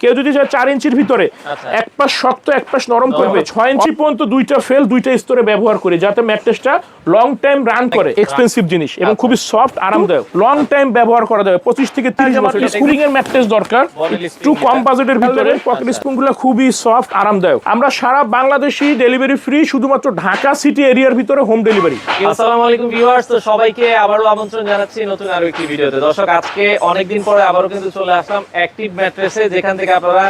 কেউ যদি চার ইঞ্চির ভিতরে আচ্ছা। এক পাশ শক্ত এক পাশ নরম করবে। ছয় ইঞ্চি পর্যন্ত দুইটা ফেল দুইটা স্তরে ব্যবহার করি যাতে ম্যাট্রেসটা লং টাইম রান করে। এক্সপেন্সিভ জিনিস এবং আচ্ছা। খুবই সফট আরামদায়ক। লং টাইম ব্যবহার করা যাবে। পঁচিশ থেকে তিরিশ বছর। স্কুলিং এর ম্যাট্রেস দরকার। একটু কম বাজেটের ভিতরে। পকেট স্পুনগুলো খুবই সফট আরামদায়ক। আমরা সারা বাংলাদেশি ডেলিভারি ফ্রি শুধুমাত্র ঢাকা সিটি এরিয়ার ভিতরে হোম ডেলিভারি আসসালামু আলাইকুম ভিউয়ার্স তো সবাইকে আবারও আমন্ত্রণ জানাচ্ছি নতুন আরও একটি ভিডিওতে। দর্শক আজকে অনেকদিন পরে আবারও কিন্তু চলে আসলাম অ্যাক্টিভ ম্যাট্রেসে যেখান থেকে আপনারা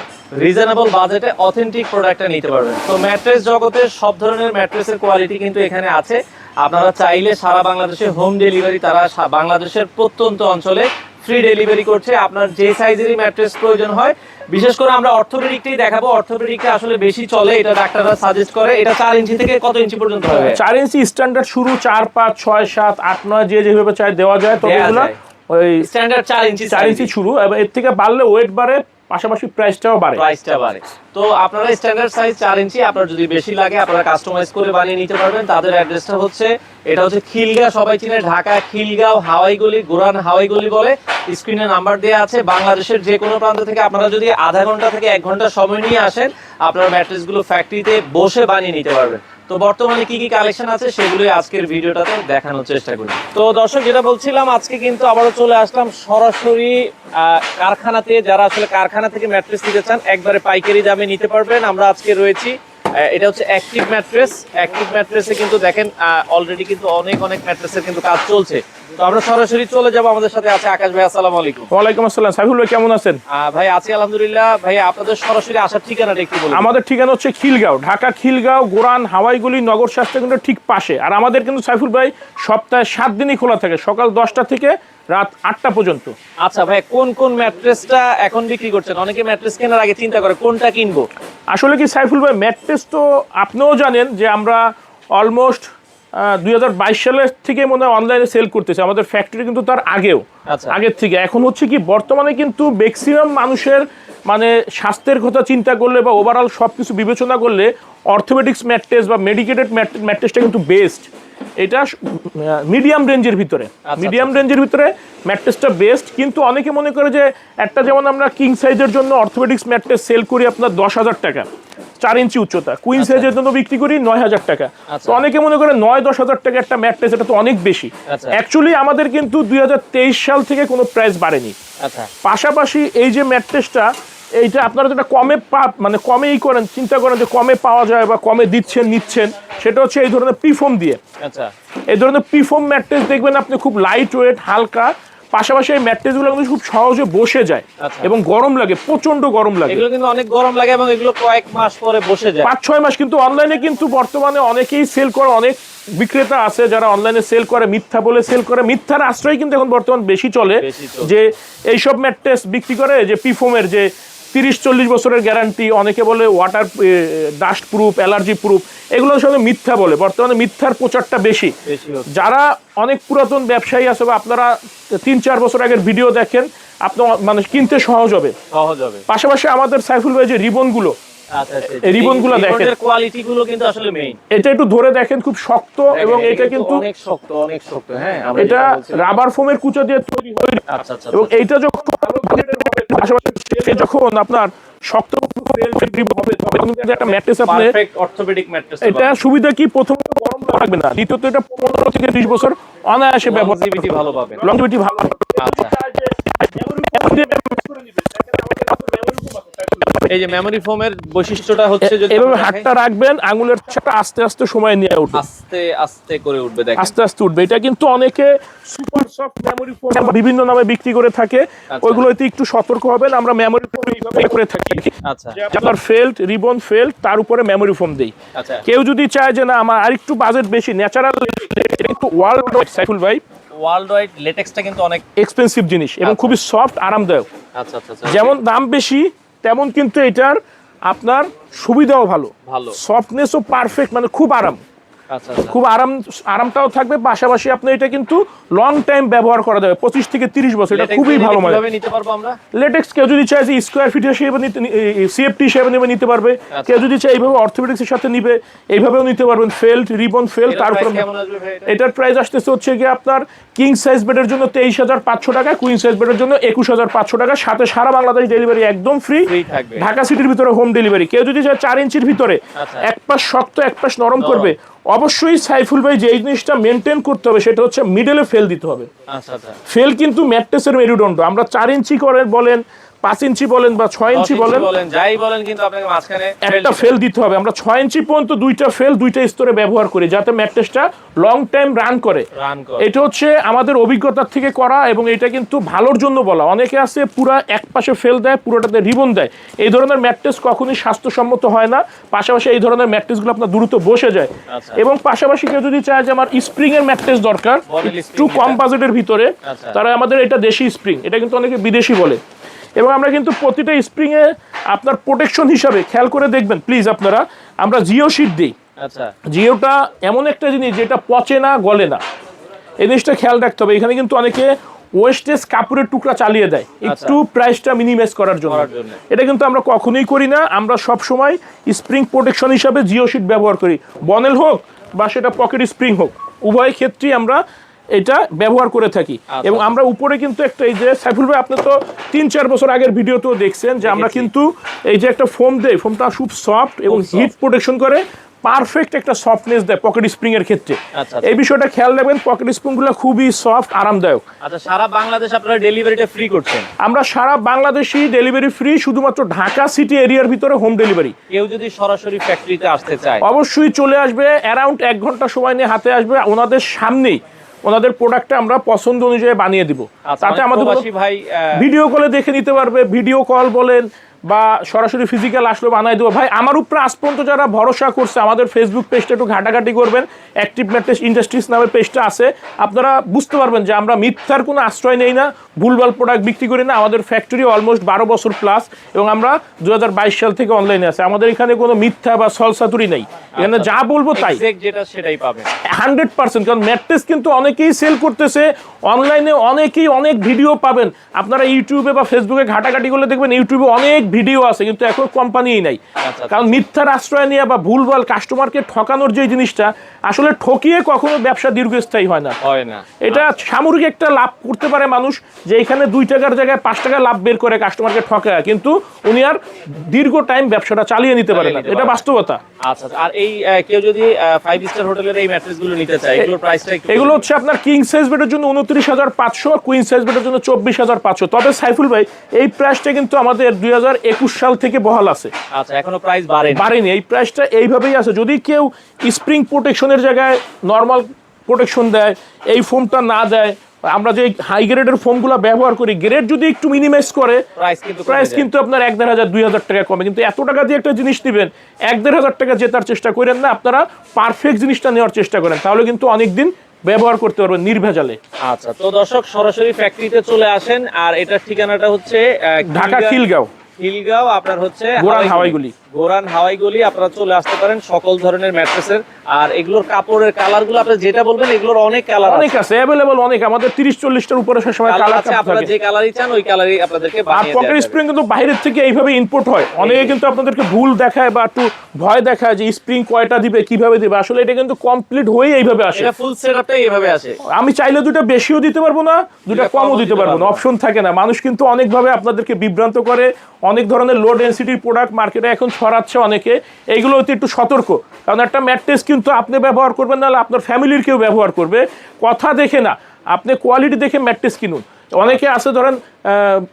রিজনেবল বাজেটে অথেন্টিক প্রোডাক্টটা নিতে পারবেন। তো ম্যাট্রেস জগতে সব ধরনের ম্যাট্রেসের কোয়ালিটি কিন্তু এখানে আছে। আপনারা চাইলে সারা বাংলাদেশে হোম ডেলিভারি তারা বাংলাদেশের প্রত্যন্ত অঞ্চলে ফ্রি ডেলিভারি করছে। আপনার যে সাইজেরই ম্যাট্রেস প্রয়োজন হয় বিশেষ করে আমরা অর্থোপেডিকটাই দেখাবো। অর্থোপেডিকটা আসলে বেশি চলে এটা ডাক্তাররা সাজেস্ট করে। এটা চার ইঞ্চি থেকে কত ইঞ্চি পর্যন্ত হবে? চার ইঞ্চি স্ট্যান্ডার্ড শুরু চার পাঁচ ছয় সাত আট নয় যে যেভাবে চাই দেওয়া যায় তবে ওই স্ট্যান্ডার্ড চার ইঞ্চি চার ইঞ্চি শুরু। এবং এর থেকে বাড়লে ওয়েট বাড়ে পাশাপাশি প্রাইসটাও বাড়ে। প্রাইসটা বাড়ে। তো আপনারা স্ট্যান্ডার্ড সাইজ চার ইঞ্চি আপনার যদি বেশি লাগে, আপনারা কাস্টমাইজ করে বানিয়ে নিতে পারবেন। তাদের অ্যাড্রেসটা হচ্ছে, এটা হচ্ছে খিলগা, সবাই চিনে ঢাকা, খিলগাঁও, হাওয়াইগুলি, গোরান হাওয়াইগুলি বলে। স্ক্রিনে নাম্বার দেওয়া আছে। বাংলাদেশের যে কোনো প্রান্ত থেকে আপনারা যদি আধা ঘণ্টা থেকে এক ঘণ্টা সময় নিয়ে আসেন, আপনারা ম্যাট্রেসগুলো ফ্যাক্টরিতে বসে বানিয়ে নিতে পারবেন। তো বর্তমানে কি কি কালেকশন আছে সেগুলোই আজকের ভিডিওটাতে দেখানোর চেষ্টা করি। তো দর্শক, যেটা বলছিলাম, আজকে কিন্তু আবারও চলে আসলাম সরাসরি কারখানাতে। যারা আসলে কারখানা থেকে ম্যাট্রেস নিতে চান, একবারে পাইকারি দামে নিতে পারবেন। আমরা আজকে রয়েছি এটা হচ্ছে অ্যাক্টিভ ম্যাট্রেস অ্যাক্টিভ ম্যাট্রেসে কিন্তু দেখেন অলরেডি কিন্তু অনেক অনেক ম্যাট্রেসের কিন্তু কাজ চলছে। তো আমরা সরাসরি চলে যাব আমাদের সাথে। আছে আকাশ ভাই আসসালামু আলাইকুম। ওয়ালাইকুম আসসালাম। সাইফুল ভাই কেমন আছেন? ভাই আছি আলহামদুলিল্লাহ। ভাই আপনাদের সরাসরি আসার ঠিকানাটা একটু বলুন। আমাদের ঠিকানা হচ্ছে খিলগাঁও ঢাকা খিলগাঁও গোরান হাওয়াইগুলি নগর স্বাস্থ্য কেন্দ্র ঠিক পাশে। আর আমাদের কিন্তু সাইফুল ভাই সপ্তাহে সাত দিনই খোলা থাকে সকাল দশটা থেকে রাত আটটা পর্যন্ত। আচ্ছা ভাই কোন কোন ম্যাট্রেসটা এখন বিক্রি করছেন? অনেকে ম্যাট্রেস কেনার আগে চিন্তা করে কোনটা কিনবো? আসলে কি সাইফুল ভাই ম্যাট্রেস তো আপনিও জানেন যে আমরা অলমোস্ট দুই হাজার বাইশ সালের থেকে মনে হয় অনলাইনে সেল করতেছে। আমাদের ফ্যাক্টরি কিন্তু তার আগেও। আচ্ছা। আগের থেকে। এখন হচ্ছে কি বর্তমানে কিন্তু ম্যাক্সিমাম মানুষের মানে স্বাস্থ্যের কথা চিন্তা করলে বা ওভারঅল সব কিছু বিবেচনা করলে অর্থোপেডিক্স ম্যাট্রেস বা মেডিকেটেড ম্যাট্রেসটা কিন্তু বেস্ট এটা মিডিয়াম রেঞ্জের ভিতরে। আচ্ছা, মিডিয়াম রেঞ্জের ভিতরে ম্যাট্রেসটা বেস্ট কিন্তু অনেকে মনে করে যে একটা যেমন আমরা কিং সাইজের জন্য অর্থোপেডিক্স ম্যাট্রেস সেল করি আপনার দশ হাজার টাকা চার ইঞ্চি উচ্চতা। কুইন সাইজের জন্য বিক্রি করি নয় হাজার টাকা। আচ্ছা। তো অনেকে মনে করে নয় দশ হাজার টাকা একটা ম্যাট্রেস এটা তো অনেক বেশি। আচ্ছা। অ্যাকচুয়ালি আমাদের কিন্তু দুই হাজার তেইশ সাল থেকে কোনো প্রাইস বাড়েনি। আচ্ছা। পাশাপাশি এই যে ম্যাট্রেসটা এইটা আপনারা যেটা কমে পা মানে কমে ই করেন চিন্তা করেন যে কমে পাওয়া যায় বা কমে দিচ্ছেন নিচ্ছেন সেটা হচ্ছে এই ধরনের পিফোম দিয়ে। আচ্ছা। এই ধরনের পিফোম ম্যাট্রেস দেখবেন আপনি খুব লাইট ওয়েট হালকা পাশাপাশি এই ম্যাট্রেসগুলো কিন্তু খুব সহজে বসে যায় আচ্ছা। এবং গরম লাগে প্রচণ্ড গরম লাগে। এগুলো কিন্তু অনেক গরম লাগে এবং এগুলো কয়েক মাস পরে বসে যায়। পাঁচ ছয় মাস কিন্তু অনলাইনে কিন্তু বর্তমানে অনেকেই সেল করে অনেক বিক্রেতা আছে যারা অনলাইনে সেল করে মিথ্যা বলে সেল করে। মিথ্যার আশ্রয় কিন্তু এখন বর্তমান বেশি চলে বেশি চলে। যে এইসব ম্যাট্রেস বিক্রি করে যে পিফোমের যে তিরিশ চল্লিশ বছরের গ্যারান্টি অনেকে বলে water dust proof allergy proof এগুলো সঙ্গে মিথ্যা বলে। বর্তমানে মিথ্যার প্রচারটা বেশি। যারা অনেক পুরাতন ব্যবসায়ী আছে বা আপনারা তিন চার বছর আগের ভিডিও দেখেন আপনার মানে কিনতে সহজ হবে। সহজ হবে। পাশাপাশি আমাদের সাইফুল ভাই যে রিবনগুলো আচ্ছা আচ্ছা রিবনগুলো দেখেন। কোয়ালিটি গুলো কিন্তু আসলে মেইন এটা একটু ধরে দেখেন খুব শক্ত এবং এটা কিন্তু অনেক শক্ত অনেক শক্ত হ্যাঁ এটা রাবার ফোমের কুচা দিয়ে তৈরি হয় আচ্ছা আচ্ছা এবং এইটা যখন পাশাপাশি সে যখন আপনার শক্ত হবে তখন কিন্তু একটা ম্যাট্রেস আপনি অর্থোপেডিক ম্যাট্রেস এটা সুবিধা কি? প্রথম গরম লাগবে না। দ্বিতীয়ত এটা পনেরো থেকে বিশ বছর অনায়াসে ব্যবহার ভালো পাবেন। লংজিভিটি ভালো আচ্ছা। এই যে মেমরি ফোমের বৈশিষ্ট্যটা হচ্ছে যদি এভাবে হাতটা রাখবেন আঙুলের আস্তে আস্তে সময় নিয়ে উঠবে। আস্তে আস্তে করে উঠবে দেখেন। আস্তে আস্তে উঠবে। এটা কিন্তু অনেকে সুপার সফট মেমোরি ফোন বিভিন্ন নামে বিক্রি করে থাকে। আচ্ছা। ওইগুলোতে একটু সতর্ক হবেন। আমরা মেমোরি ফোন এইভাবে করে থাকি। আচ্ছা। আপনার ফেল্ট রিবন ফেল্ট তার উপরে মেমোরি ফোম দেই। আচ্ছা। কেউ যদি চায় যে না আমার আরেকটু বাজেট বেশি ন্যাচারাল একটু ওয়ার্ল্ড সাইফুল ভাই ওয়ার্ল্ড ওয়াইড লেটেক্সটা কিন্তু অনেক এক্সপেন্সিভ জিনিস এবং আচ্ছা। খুবই সফট আরামদায়ক। আচ্ছা আচ্ছা। যেমন দাম বেশি তেমন কিন্তু এটার আপনার সুবিধাও ভালো। ভালো। সফটনেসও পারফেক্ট মানে খুব আরাম। খুব আরাম আরামটাও থাকবে পাশাপাশি আপনি এটা কিন্তু লং টাইম ব্যবহার করা যাবে পঁচিশ থেকে তিরিশ বছর এটা খুবই ভালো মানে লেটেক্স কেউ যদি চায় যে স্কোয়ার ফিট হিসেবে নিতে সিএফটি হিসেবে নেবে নিতে পারবে। আচ্ছা। কেউ যদি চায় এইভাবে অর্থোপেডিক্স এর সাথে নিবে এইভাবেও নিতে পারবেন ফেল্ট রিবন ফেল এটার তার উপর price কেমন আসবে ভাই এটা? এটার প্রাইস আসতেছে হচ্ছে গিয়ে আপনার কিং সাইজ বেডের জন্য তেইশ হাজার পাঁচশো টাকা কুইন সাইজ বেডের জন্য একুশ হাজার পাঁচশো টাকা সাথে সারা বাংলাদেশ ডেলিভারি একদম ফ্রি ঢাকা সিটির ভিতরে হোম ডেলিভারি কেউ যদি চায় চার ইঞ্চির ভিতরে আচ্ছা। এক পাশ শক্ত এক পাশ নরম। করবে অবশ্যই সাইফুল ভাই যে জিনিসটা মেনটেন করতে হবে সেটা হচ্ছে মিডলে ফেল দিতে হবে। আচ্ছা আচ্ছা। ফেল কিন্তু ম্যাট্রেসের মেরুদণ্ড। আমরা চার ইঞ্চি করে বলেন পাঁচ ইঞ্চি বলেন বা ছয় ইঞ্চি বলেন যাই বলেন কিন্তু আপনাকে মাঝখানে একটা ফেল দিতে হবে। আমরা ছয় ইঞ্চি পর্যন্ত দুইটা ফেল দুইটা স্তরে ব্যবহার করি যাতে ম্যাট্রেসটা লং টাইম রান করে। এটা হচ্ছে আমাদের অভিজ্ঞতার থেকে করা এবং এটা কিন্তু ভালোর জন্য বলা। অনেকে আছে পুরা এক পাশে ফেল দেয় পুরোটাতে রিবন দেয়। এই ধরনের ম্যাট্রেস কখনোই স্বাস্থ্যসম্মত হয় না। পাশাপাশি এই ধরনের ম্যাট্রেসগুলো আপনার দ্রুত বসে যায়। আচ্ছা। এবং পাশাপাশি কেউ যদি চায় যে আমার স্প্রিং এর ম্যাট্রেস দরকার একটু কম বাজেটের ভিতরে আচ্ছা। তারা আমাদের এটা দেশি স্প্রিং এটা কিন্তু অনেকে বিদেশি বলে। এবং আমরা কিন্তু প্রতিটা স্প্রিং এ আপনার প্রোটেকশন হিসাবে খেয়াল করে দেখবেন প্লিজ আপনারা আমরা জিও শিট দিই। আচ্ছা। জিওটা এমন একটা জিনিস যেটা পচে না গলে না। এই জিনিসটা খেয়াল রাখতে হবে। এখানে কিন্তু অনেকে ওয়েস্টেজ কাপড়ের টুকরা চালিয়ে দেয়। একটু প্রাইসটা মিনিমাইজ করার জন্য। করার জন্য। এটা কিন্তু আমরা কখনোই করি না। আমরা সব সময় স্প্রিং প্রোটেকশন হিসাবে জিও শিট ব্যবহার করি। বনেল হোক বা সেটা পকেট স্প্রিং হোক উভয় ক্ষেত্রেই আমরা এটা ব্যবহার করে থাকি। আচ্ছা। এবং আমরা উপরে কিন্তু একটা এই যে সাইফুল ভাই আপনি তো তিন চার বছর আগের ভিডিও ভিডিওতেও দেখছেন যে আমরা কিন্তু এই যে একটা ফোম দেয় ফোমটা খুব সফট এবং হিট প্রোটেকশন করে পারফেক্ট একটা সফটনেস দেয় পকেট স্প্রিং এর ক্ষেত্রে। আচ্ছা, এই বিষয়টা খেয়াল রাখবেন পকেট স্প্রিংগুলো খুবই সফট আরামদায়ক। আচ্ছা সারা বাংলাদেশ আপনারা ডেলিভারিটা ফ্রি করছেন? আমরা সারা বাংলাদেশি ডেলিভারি ফ্রি শুধুমাত্র ঢাকা সিটি এরিয়ার ভিতরে হোম ডেলিভারি কেউ যদি সরাসরি ফ্যাক্টরিতে আসতে চায়। অবশ্যই চলে আসবে অ্যারাউন্ড এক ঘণ্টা সময় নিয়ে হাতে আসবে ওনাদের সামনেই। ওনাদের প্রোডাক্টটা আমরা পছন্দ অনুযায়ী বানিয়ে দিব। আচ্ছা তাতে আমাদের ভাই ভিডিও কলে দেখে নিতে পারবে ভিডিও কল বলেন বা সরাসরি ফিজিক্যাল আসলে বানাই দেবো। ভাই আমার উপরে আজ পর্যন্ত যারা ভরসা করছে আমাদের ফেসবুক পেজটা একটু ঘাটাঘাটি করবেন। অ্যাক্টিভ ম্যাট্রেস ইন্ডাস্ট্রিজ নামের পেজটা আছে। আপনারা বুঝতে পারবেন যে আমরা মিথ্যার কোনো আশ্রয় নেই না ভুলভাল প্রোডাক্ট বিক্রি করি না। আমাদের ফ্যাক্টরি অলমোস্ট বারো বছর প্লাস এবং আমরা দু হাজার বাইশ সাল থেকে অনলাইনে আছে। আমাদের এখানে কোনো মিথ্যা বা সলসাতুরি নেই। এখানে যা বলব তাই। যেটা সেটাই পাবে হান্ড্রেড পার্সেন্ট কারণ ম্যাট্রেস কিন্তু অনেকেই সেল করতেছে। অনলাইনে অনেকেই অনেক ভিডিও পাবেন। আপনারা ইউটিউবে বা ফেসবুকে ঘাটাঘাটি করলে দেখবেন ইউটিউবে অনেক ভিডিও আছে কিন্তু এখন কোম্পানিই নাই। আচ্ছা। কারণ মিথ্যার আশ্রয় নিয়ে বা ভুলভাল কাস্টমারকে ঠকানোর যে জিনিসটা আসলে ঠকিয়ে কখনো ব্যবসা দীর্ঘস্থায়ী হয় না। হয় না। এটা সামরিক একটা লাভ করতে পারে মানুষ যে এখানে দুই টাকার জায়গায় পাঁচ টাকা লাভ বের করে কাস্টমারকে ঠকায় কিন্তু উনি আর দীর্ঘ টাইম ব্যবসাটা চালিয়ে নিতে পারে না। এটা বাস্তবতা। আচ্ছা আচ্ছা। আর এই কেউ যদি ফাইভ স্টার হোটেলের এই নিতে চায় এগুলোর প্রাইসটা এগুলো হচ্ছে আপনার কিং সাইজ বেডের জন্য উনত্রিশ হাজার পাঁচশো কুইন সাইজ বেডের জন্য চব্বিশ হাজার পাঁচশো। তবে সাইফুল ভাই এই প্রাইসটা কিন্তু আমাদের দুই হাজার একুশ সাল থেকে বহাল আছে। আচ্ছা এখনও প্রাইস বাড়েনি। বাড়েনি। এই প্রাইসটা এইভাবেই আছে। যদি কেউ স্প্রিং প্রোটেকশনের জায়গায় নর্মাল প্রোটেকশন দেয় এই ফোমটা না দেয় আমরা যে হাই গ্রেডের ফোমগুলো ব্যবহার করি গ্রেড যদি একটু মিনিমাইজ করে প্রাইস কিন্তু আপনার এক দেড় হাজার দুই হাজার টাকা কমে। কিন্তু এত টাকা দিয়ে একটা জিনিস নেবেন এক দেড় হাজার টাকা জেতার চেষ্টা করেন না আপনারা পারফেক্ট জিনিসটা নেওয়ার চেষ্টা করেন। তাহলে কিন্তু অনেকদিন ব্যবহার করতে পারবেন নির্ভেজালে। আচ্ছা তো দর্শক সরাসরি ফ্যাক্টরিতে চলে আসেন আর এটার ঠিকানাটা হচ্ছে ঢাকা খিলগা- খিলগাঁও। খিলগাঁও আপনার হচ্ছে গোরান হাওয়াইগুলি। গোরান হাওয়াইগুলি আপনারা চলে আসতে পারেন সকল ধরনের ম্যাট্রেসের। আর এগুলোর কাপড়ের কালারগুলো আপনি যেটা বলবেন এগুলোর অনেক কালার অনেক আছে। অ্যাভেলেবল অনেক আমাদের তিরিশ চল্লিশটার উপরে সবসময় কালার কালার আছে আপনারা যে কালারই চান ওই কালারই আপনাদেরকে আর বানিয়ে পকেট। স্প্রিং কিন্তু বাইরের থেকে এইভাবে ইনপুট হয়। অনেকে কিন্তু আপনাদেরকে ভুল দেখায় বা একটু ভয় দেখায় যে স্প্রিং কয়টা দিবে কীভাবে দিবে। আসলে এটা কিন্তু কমপ্লিট হয়ে এইভাবে আসে। এটা ফুল সেটআপটাই এইভাবে আসে। আমি চাইলে দুটো বেশিও দিতে পারব না দুটো কমও দিতে পারব না অপশন থাকে না। মানুষ কিন্তু অনেকভাবে আপনাদেরকে বিভ্রান্ত করে অনেক ধরনের লো ডেন্সিটির প্রোডাক্ট মার্কেটে এখন ছড়াচ্ছে অনেকে এইগুলো হতে একটু সতর্ক। কারণ একটা ম্যাট্রেস কিন্তু আপনি ব্যবহার করবেন, নাহলে আপনার ফ্যামিলির কেউ ব্যবহার করবে। কথা দেখে না, আপনি কোয়ালিটি দেখে ম্যাট্রেস কিনুন। অনেকে আছে ধরেন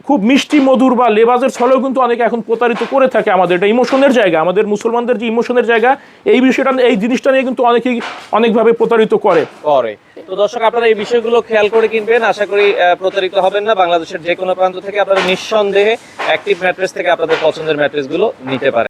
খুব মিষ্টি মধুর বা লেবাজের ছলেও কিন্তু অনেকে এখন প্রতারিত করে থাকে আমাদের। এটা ইমোশনের জায়গা, আমাদের মুসলমানদের যে ইমোশনের জায়গা, এই বিষয়টা, এই জিনিসটা নিয়ে কিন্তু অনেকেই অনেকভাবে প্রতারিত করে। করে। তো দর্শক, আপনারা এই বিষয়গুলো খেয়াল করে কিনবেন। আশা করি প্রতারিত হবেন না। বাংলাদেশের যে কোনো প্রান্ত থেকে আপনারা নিঃসন্দেহে অ্যাক্টিভ ম্যাট্রেস থেকে আপনাদের পছন্দের ম্যাট্রেসগুলো নিতে পারেন।